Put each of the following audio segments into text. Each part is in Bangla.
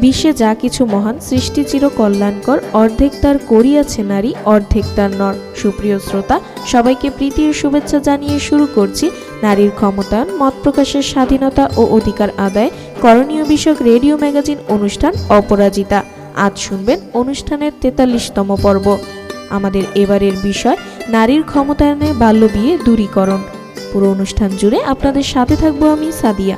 বিশ্বে যা কিছু মহান, সৃষ্টি চির কল্যাণকর, অর্ধেক তার করিয়াছে নারী, অর্ধেক তার নর। সুপ্রিয় শ্রোতা, সবাইকে প্রীতির শুভেচ্ছা জানিয়ে শুরু করছি নারীর ক্ষমতায়ন মত প্রকাশের স্বাধীনতা ও অধিকার আদায়, করণীয় বিষয়ক রেডিও ম্যাগাজিন অনুষ্ঠান অপরাজিতা। আজ শুনবেন অনুষ্ঠানের তেতাল্লিশতম পর্ব। আমাদের এবারের বিষয়, নারীর ক্ষমতায়নে বাল্যবিয়ে দূরীকরণ। পুরো অনুষ্ঠান জুড়ে আপনাদের সাথে থাকব আমি, সাদিয়া।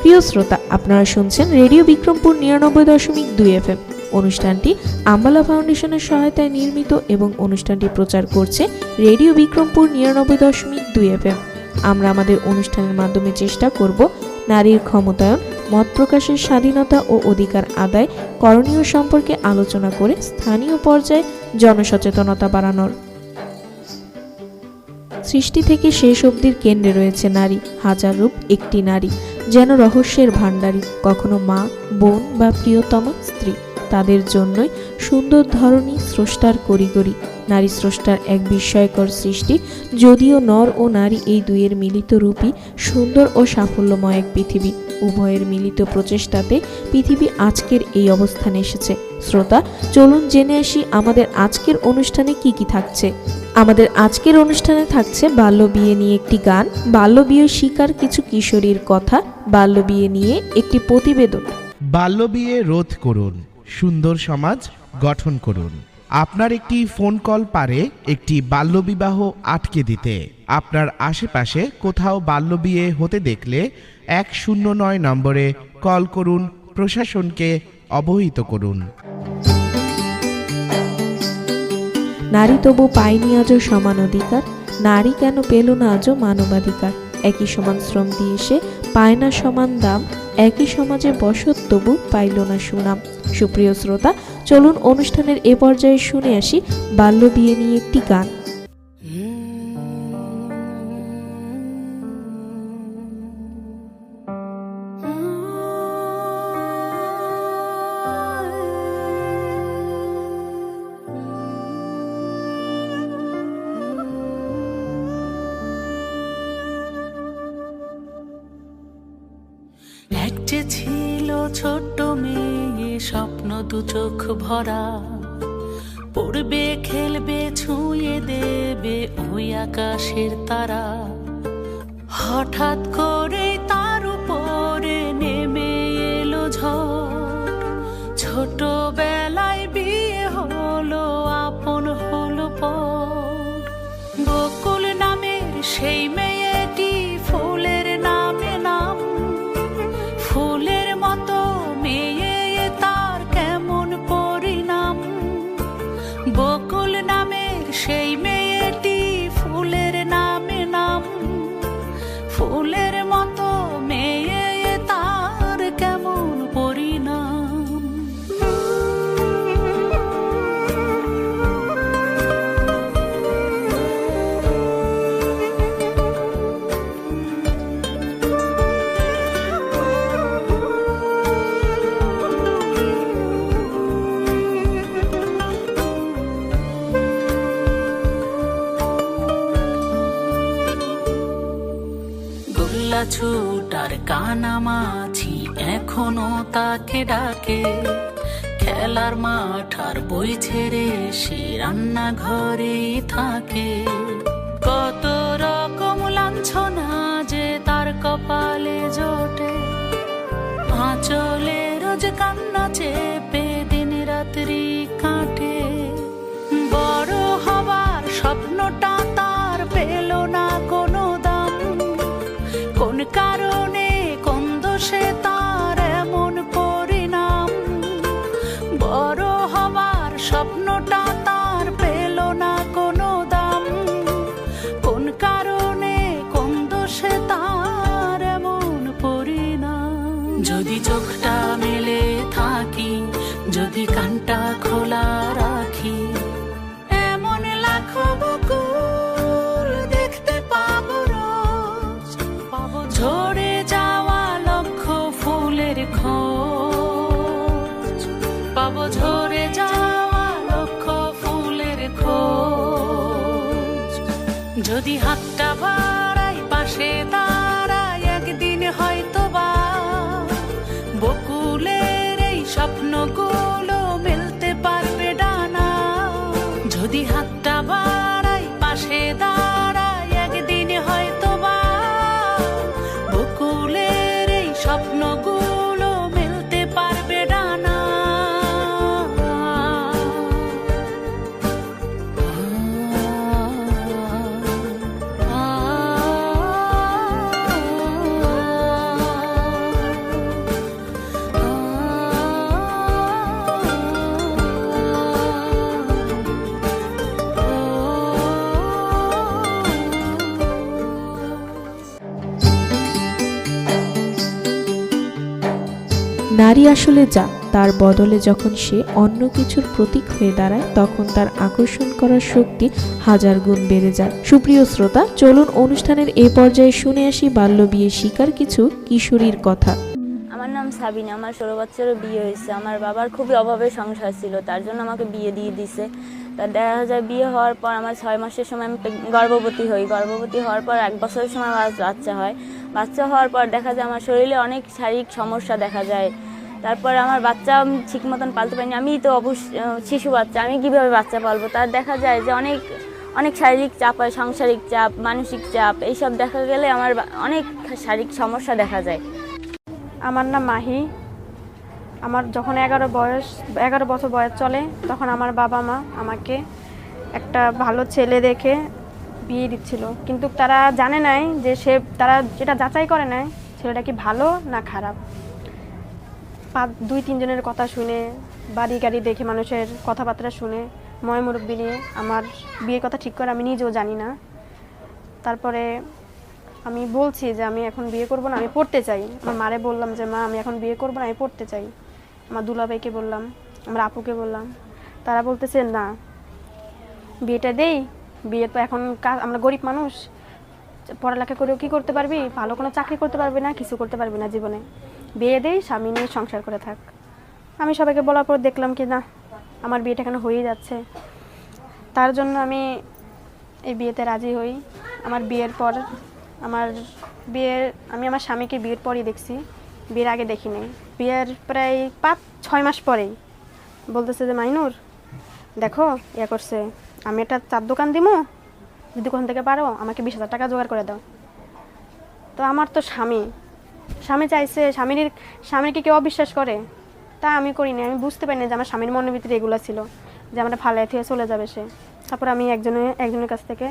প্রিয় শ্রোতা, আপনারা শুনছেন রেডিও বিক্রমপুর নিরানব্বই দশমিক দুই এফ এম অনুষ্ঠানটি আম্বালা ফাউন্ডেশনের সহায়তায় নির্মিত এবং অনুষ্ঠানটি প্রচার করছে রেডিও বিক্রমপুর নিরানব্বই দশমিক দুই এফ এম আমরা আমাদের অনুষ্ঠানের মাধ্যমে চেষ্টা করব নারীর ক্ষমতায়ন, মত প্রকাশের স্বাধীনতা ও অধিকার আদায় করণীয় সম্পর্কে আলোচনা করে স্থানীয় পর্যায়ে জনসচেতনতা বাড়ানোর। সৃষ্টি থেকে শেষ অবধির কেন্দ্রে রয়েছে নারী, হাজার রূপ একটি নারী, যেন রহস্যের ভাণ্ডারী, কখনো মা, বোন বা প্রিয়তমা স্ত্রী। তাদের জন্যই সুন্দর ধরনী স্রষ্টার করিগরি নারী স্রষ্টার এক বিস্ময়কর সৃষ্টি, যদিও নর ও নারী এই দুইয়ের মিলিত রূপই সুন্দর ও সাফল্যময় এক পৃথিবী। উভয়ের মিলিত প্রচেষ্টাতে পৃথিবী আজকের এই অবস্থানে এসেছে। শ্রোতা, চলুন জেনে আসি আমাদের আজকের অনুষ্ঠানে কি কি থাকছে। আমাদের আজকের অনুষ্ঠানে থাকছে বাল্য বিয়ে নিয়ে একটি গান, বাল্য বিয়ে শিকার কিছু কিশোরীর কথা, বাল্য বিয়ে নিয়ে একটি প্রতিবেদন। বাল্যবিয়ে রোধ করুন। সুন্দর সমাজ গঠন করুন। আপনার একটি ফোন কল পারে একটি বাল্যবিবাহ আটকে দিতে। আপনার আশেপাশে কোথাও বাল্যবিয়ে হতে দেখলে এক শূন্য নয় নম্বরে কল করুন, প্রশাসনকে অবহিত করুন। নারী তবু পায়নি আজও সমান অধিকার, নারী কেন পেল না আজও মানবাধিকার? একই সমান শ্রম দিয়ে সে পায় না সমান দাম একই সমাজে বসত তবু পাইল না সুনাম। সুপ্রিয় শ্রোতা, চলুন অনুষ্ঠানের এ পর্যায়ে শুনে আসি বাল্য বিয়ে নিয়ে একটি গান। এক যে ছিল ছোট্ট মেয়ে, স্বপ্ন দু চোখ ভরা। পড়বে, খেলবে, ছুঁয়ে দেবে ওই আকাশের তারা। হঠাৎ করে তার উপরে নেমে এলো ঝড়। ছোটবেলায় বিয়ে হলো, আপন হলো পর। বকুল নামের সেই মেয়েটি কানামাছি এখনও তাকে ডাকে। খেলার মাঠ আর বই ছেড়ে সে রান্নাঘরেই থাকে। কত রকম লাঞ্ছনা যে তার কপালে জোটে। আঁচলে রোজ কান্না চেপে দিন রাত্রি কাটে। বড় হবার স্বপ্নটা যদি হাতটা নারী আসলে যা, তার বদলে যখন সে অন্য কিছুর প্রতীক হয়ে দাঁড়ায়, তখন তার আকর্ষণ করার শক্তি হাজার গুণ বেড়ে যায়। সুপ্রিয় শ্রোতা, চলুন অনুষ্ঠানের এ পর্যায়ে শুনে আসি বাল্য বিয়ে শিকার কিছু কিশোরীর কথা। আমার নাম সাবিনা, আমার ষোলো বছরের বিয়ে হয়েছে। আমার বাবার খুবই অভাবের সংসার ছিল, তার জন্য আমাকে বিয়ে দিয়ে দিছে। তা দেখা যায় বিয়ে হওয়ার পর আমার ছয় মাসের সময় আমি গর্ভবতী হই। গর্ভবতী হওয়ার পর এক বছরের সময় আমার বাচ্চা হয়। বাচ্চা হওয়ার পর দেখা যায় আমার শরীরে অনেক শারীরিক সমস্যা দেখা যায়। তারপর আমার বাচ্চা ঠিক মতন পালতে পারিনি। আমি তো অবশ্য শিশু বাচ্চা, আমি কীভাবে বাচ্চা পালবো? তার দেখা যায় যে অনেক অনেক শারীরিক চাপ হয়, সাংসারিক চাপ, মানসিক চাপ, এইসব দেখা গেলে আমার অনেক শারীরিক সমস্যা দেখা যায়। আমার নাম মাহি। আমার যখন এগারো বয়স, এগারো বছর বয়স চলে, তখন আমার বাবা মা আমাকে একটা ভালো ছেলে দেখে বিয়ে দিচ্ছিল। কিন্তু তারা জানে নাই যে সে, তারা যেটা যাচাই করে নাই, ছেলেটা কি ভালো না খারাপ। দুই, তিনজনের কথা শুনে বাড়ি গাড়ি দেখে মানুষের কথাবার্তা শুনে, ময় মুরব্বী নিয়ে আমার বিয়ের কথা ঠিক করে আমি নিজেও জানি না। তারপরে আমি বলছি যে আমি এখন বিয়ে করব না, আমি পড়তে চাই। আমার মারে বললাম যে, মা, আমি এখন বিয়ে করব না, আমি পড়তে চাই। আমার দুলাভাইকে বললাম, আমার আপুকে বললাম। তারা বলতেছে, না, বিয়েটা দেই, বিয়ে তো এখন কাজ আমরা গরিব মানুষ। পড়ালেখা করেও কি করতে পারবি? ভালো কোনো চাকরি করতে পারবি না, কিছু করতে পারবি না জীবনে। বিয়ে দেই, স্বামী নিয়ে সংসার করে থাক। আমি সবাইকে বলার পর দেখলাম কি না, আমার বিয়েটা কেন হয়েই যাচ্ছে। তার জন্য আমি এই বিয়েতে রাজি হই। আমার বিয়ের পর, আমার বিয়ের, আমি আমার স্বামীকে বিয়ের পরই দেখছি। বিয়ের আগে দেখিনি বিয়ের প্রায় পাঁচ, ছয় মাস পরেই। বলতেছে যে, মাইনুর, দেখো, ইয়া করছে, আমি একটা চার দোকান দিমু। যদি কোন থেকে পারো, আমাকে বিশ হাজার টাকা জোগাড় করে দাও। তো আমার তো স্বামী স্বামী চাইছে, স্বামীর স্বামীকে কেউ অবিশ্বাস করে? তা আমি করিনি। আমি বুঝতে পারিনি যে আমার স্বামীর মনের ভিতরে এগুলো ছিল, যে আমার ফালাই থেকে চলে যাবে সে। তারপর আমি একজনের একজনের কাছ থেকে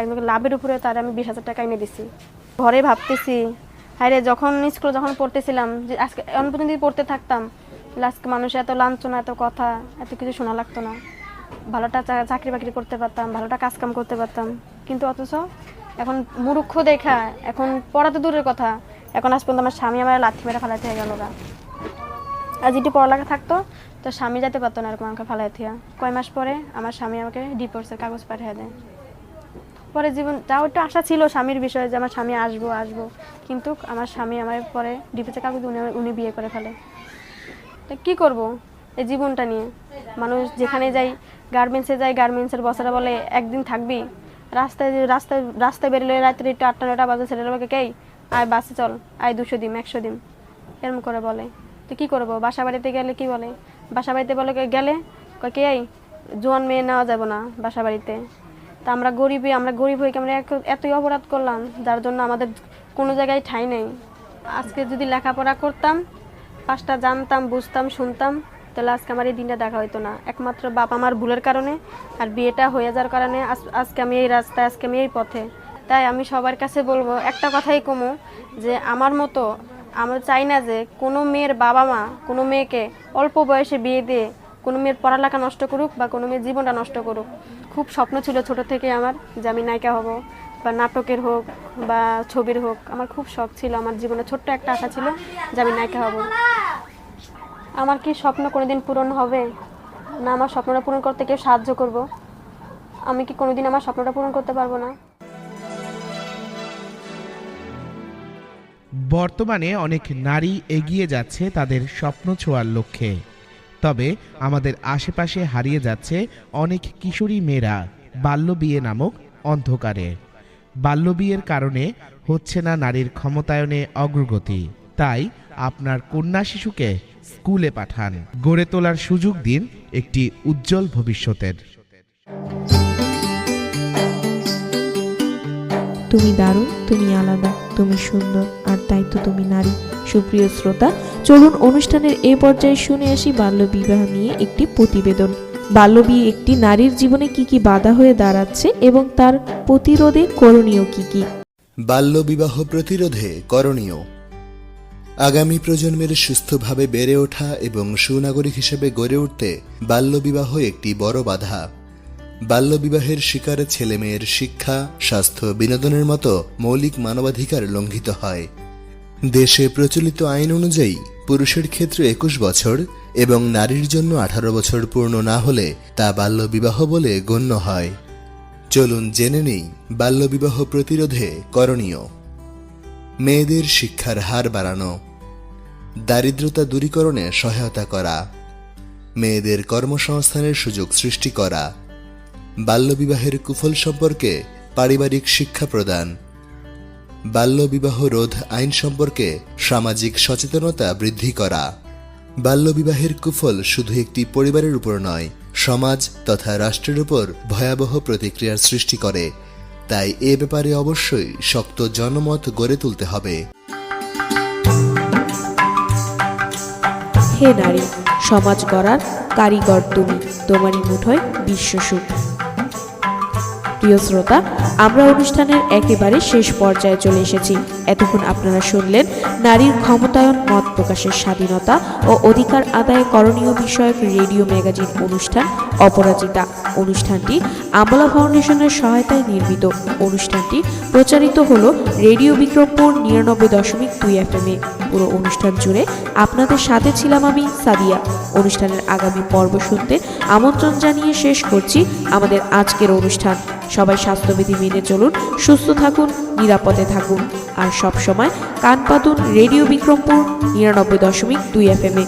একজনকে লাভের উপরে তার আমি বিশ হাজার টাকা এনে দিছি। ঘরে ভাবতেছি হ্যাঁ রে যখন স্কুলে যখন পড়তেছিলাম, যে আজকে অন্য পর্যন্ত পড়তে থাকতাম আজকে মানুষ এত লাঞ্ছনা, এত কথা, এত কিছু শোনা লাগতো না। ভালোটা চাকরি বাকরি করতে পারতাম ভালোটা কাজকাম করতে পারতাম। কিন্তু অথচ এখন মুরুক্ষ দেখা, এখন পড়া তো দূরের কথা। এখন আজ পর্যন্ত আমার স্বামী আমার লাথি মেরে ফেলাতে হয়ে গেল আর যেটি পড়ালেখা থাকতো, তো স্বামী যেতে পারতো না এরকম আমাকে ফেলাই থিয়া কয় মাস পরে আমার স্বামী আমাকে ডিভোর্সের কাগজ পাঠিয়ে দেয়। পরে জীবন, তাও একটু আশা ছিল স্বামীর বিষয়ে যে আমার স্বামী আসব আসব। কিন্তু আমার স্বামী আমার পরে ডিভোর্সের কাগজ উনি উনি বিয়ে করে ফেলে। তো কী করব এই জীবনটা নিয়ে? মানুষ যেখানে যাই গার্মেন্টসে যাই গার্মেন্টসের বসারা বলে একদিন থাকবি? রাস্তায় রাস্তায় রাস্তায় বেরোলে রাত্রে একটু আটটা নটা বাজে ছেলেরা কেই আয় বাসে চল, আয় দুশো দিম একশো দিম এরকম করে বলে। তো কী করব? বাসা বাড়িতে গেলে কি বলে? বাসা বাড়িতে বলে গেলে? কে এই জোয়ান মেয়ে নেওয়া যাবে না বাসা বাড়িতে। তা আমরা গরিবই, আমরা গরিব হয়ে আমরা এতই অপরাধ করলাম? যার জন্য আমাদের কোনো জায়গায় ঠাঁই নেই। আজকে যদি লেখাপড়া করতাম, পাঁচটা জানতাম, বুঝতাম, শুনতাম, তাহলে আজকে আমার এই দিনটা দেখা হতো না। একমাত্র বাপ আমার ভুলের কারণে আর বিয়েটা হয়ে যাওয়ার কারণে আজ- আজকে আমি এই রাস্তায়, আজকে আমি এই পথে। তাই আমি সবার কাছে বলব, একটা কথাই কমু, যে আমার মতো আমরা চাই না যে কোনো মেয়ের বাবা মা কোনো মেয়েকে অল্প বয়সে বিয়ে দিয়ে কোনো মেয়ের পড়ালেখা নষ্ট করুক বা কোনো মেয়ের জীবনটা নষ্ট করুক। খুব স্বপ্ন ছিল ছোট থেকে আমার যে আমি নায়িকা হব বা নাটকের হোক বা ছবির হোক। আমার খুব শখ ছিল, আমার জীবনে ছোট্ট একটা আশা ছিল যে আমি নায়িকা হব। আমার কি স্বপ্ন কোনোদিন পূরণ হবে? না, আমার স্বপ্নটা পূরণ করতে কেউ সাহায্য করব। আমি কি কোনোদিন আমার স্বপ্নটা পূরণ করতে পারব না? বর্তমানে অনেক নারী এগিয়ে যাচ্ছে তাদের স্বপ্ন ছোঁয়ার লক্ষ্যে। তবে আমাদের আশেপাশে হারিয়ে যাচ্ছে অনেক কিশোরী মেয়েরা বাল্যবিয়ে নামক অন্ধকারে। বাল্যবিয়ের কারণে হচ্ছে না নারীর ক্ষমতায়নে অগ্রগতি, তাই আপনার কন্যা শিশুকে স্কুলে পাঠান। গড়ে তোলার সুযোগ দিন একটি উজ্জ্বল ভবিষ্যতের। তুমি দারুণ, তুমি আলাদা, তুমি সুন্দর, আর তাই তো তুমি নারী। সুপ্রিয় শ্রোতা, চলুন অনুষ্ঠানের এ পর্যায়ে শুনে আসি বাল্যবিবাহ নিয়ে একটি প্রতিবেদন। বাল্যবিয়ে একটি নারীর জীবনে কি কি বাধা হয়ে দাঁড়াচ্ছে এবং তার প্রতিরোধে করণীয় কি কি? বাল্যবিবাহ প্রতিরোধে করণীয়। আগামী প্রজন্মের সুস্থভাবে বেড়ে ওঠা এবং সুনাগরিক হিসেবে গড়ে উঠতে বাল্যবিবাহ একটি বড় বাধা। বাল্যবিবাহের শিকার ছেলেমেয়ের শিক্ষা, স্বাস্থ্য, বিনোদনের মতো মৌলিক মানবাধিকার লঙ্ঘিত হয়। দেশে প্রচলিত আইন অনুযায়ী পুরুষের ক্ষেত্রে একুশ বছর এবং নারীর জন্য আঠারো বছর পূর্ণ না হলে তা বাল্যবিবাহ বলে গণ্য হয়। চলুন জেনে নেই বাল্যবিবাহ প্রতিরোধে করণীয়। মেয়েদের শিক্ষার হার বাড়ানো। দারিদ্রতা দূরীকরণে সহায়তা করা। মেয়েদের কর্মসংস্থানের সুযোগ সৃষ্টি করা। বাল্যবিবাহের কুফল সম্পর্কে পারিবারিক শিক্ষা প্রদান। বাল্যবিবাহ রোধ আইন সম্পর্কে সামাজিক সচেতনতা বৃদ্ধি করা। বাল্যবিবাহের কুফল শুধু একটি পরিবারের উপর নয়, সমাজ তথা রাষ্ট্রের উপর ভয়াবহ প্রতিক্রিয়ার সৃষ্টি করে। তাই এ ব্যাপারে অবশ্যই শক্ত জনমত গড়ে তুলতে হবে। হে নারী, সমাজ গড়ার কারিগর তুমি। তোমারই মুঠোয় বিশ্বসুখ প্রিয় শ্রোতা, আমরা অনুষ্ঠানের একেবারে শেষ পর্যায়ে চলে এসেছি। এতক্ষণ আপনারা শুনলেন নারীর ক্ষমতায়ন, মত প্রকাশের স্বাধীনতা ও অধিকার আদায় করণীয় বিষয়ক রেডিও ম্যাগাজিন অনুষ্ঠান অপরাজিতা। অনুষ্ঠানটি আমলা ফাউন্ডেশনের সহায়তায় নির্মিত। অনুষ্ঠানটি প্রচারিত হলো রেডিও বিক্রমপুর নিরানব্বই দশমিক দুই এফ এম এ। পুরো অনুষ্ঠান জুড়ে আপনাদের সাথে ছিলাম আমি, সাদিয়া। অনুষ্ঠানের আগামী পর্ব শুনতে আমন্ত্রণ জানিয়ে শেষ করছি আমাদের আজকের অনুষ্ঠান। সবাই স্বাস্থ্যবিধি মেনে চলুন, সুস্থ থাকুন, নিরাপদে থাকুন। আর সব সময় কান পাতুন রেডিও বিক্রমপুর নিরানব্বই দশমিক দুই এফ এম এ।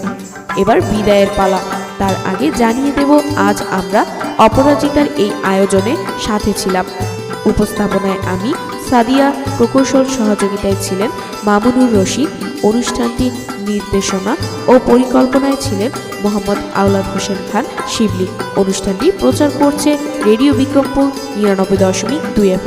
এবার বিদায়ের পালা। তার আগে জানিয়ে দেব, আজ আমরা অপরাজিতার এই আয়োজনে সাথে ছিলাম। উপস্থাপনায় আমি সাদিয়া প্রকৌশল সহযোগিতায় ছিলেন, মামুনুর রশিদ অনুষ্ঠানটি নির্দেশনা ও পরিকল্পনায় ছিলেন মোহাম্মদ আওলাদ হোসেন খান শিবলি। অনুষ্ঠানটি প্রচার করছে রেডিও বিক্রমপুর নিরানব্বই দশমিক দুই এফ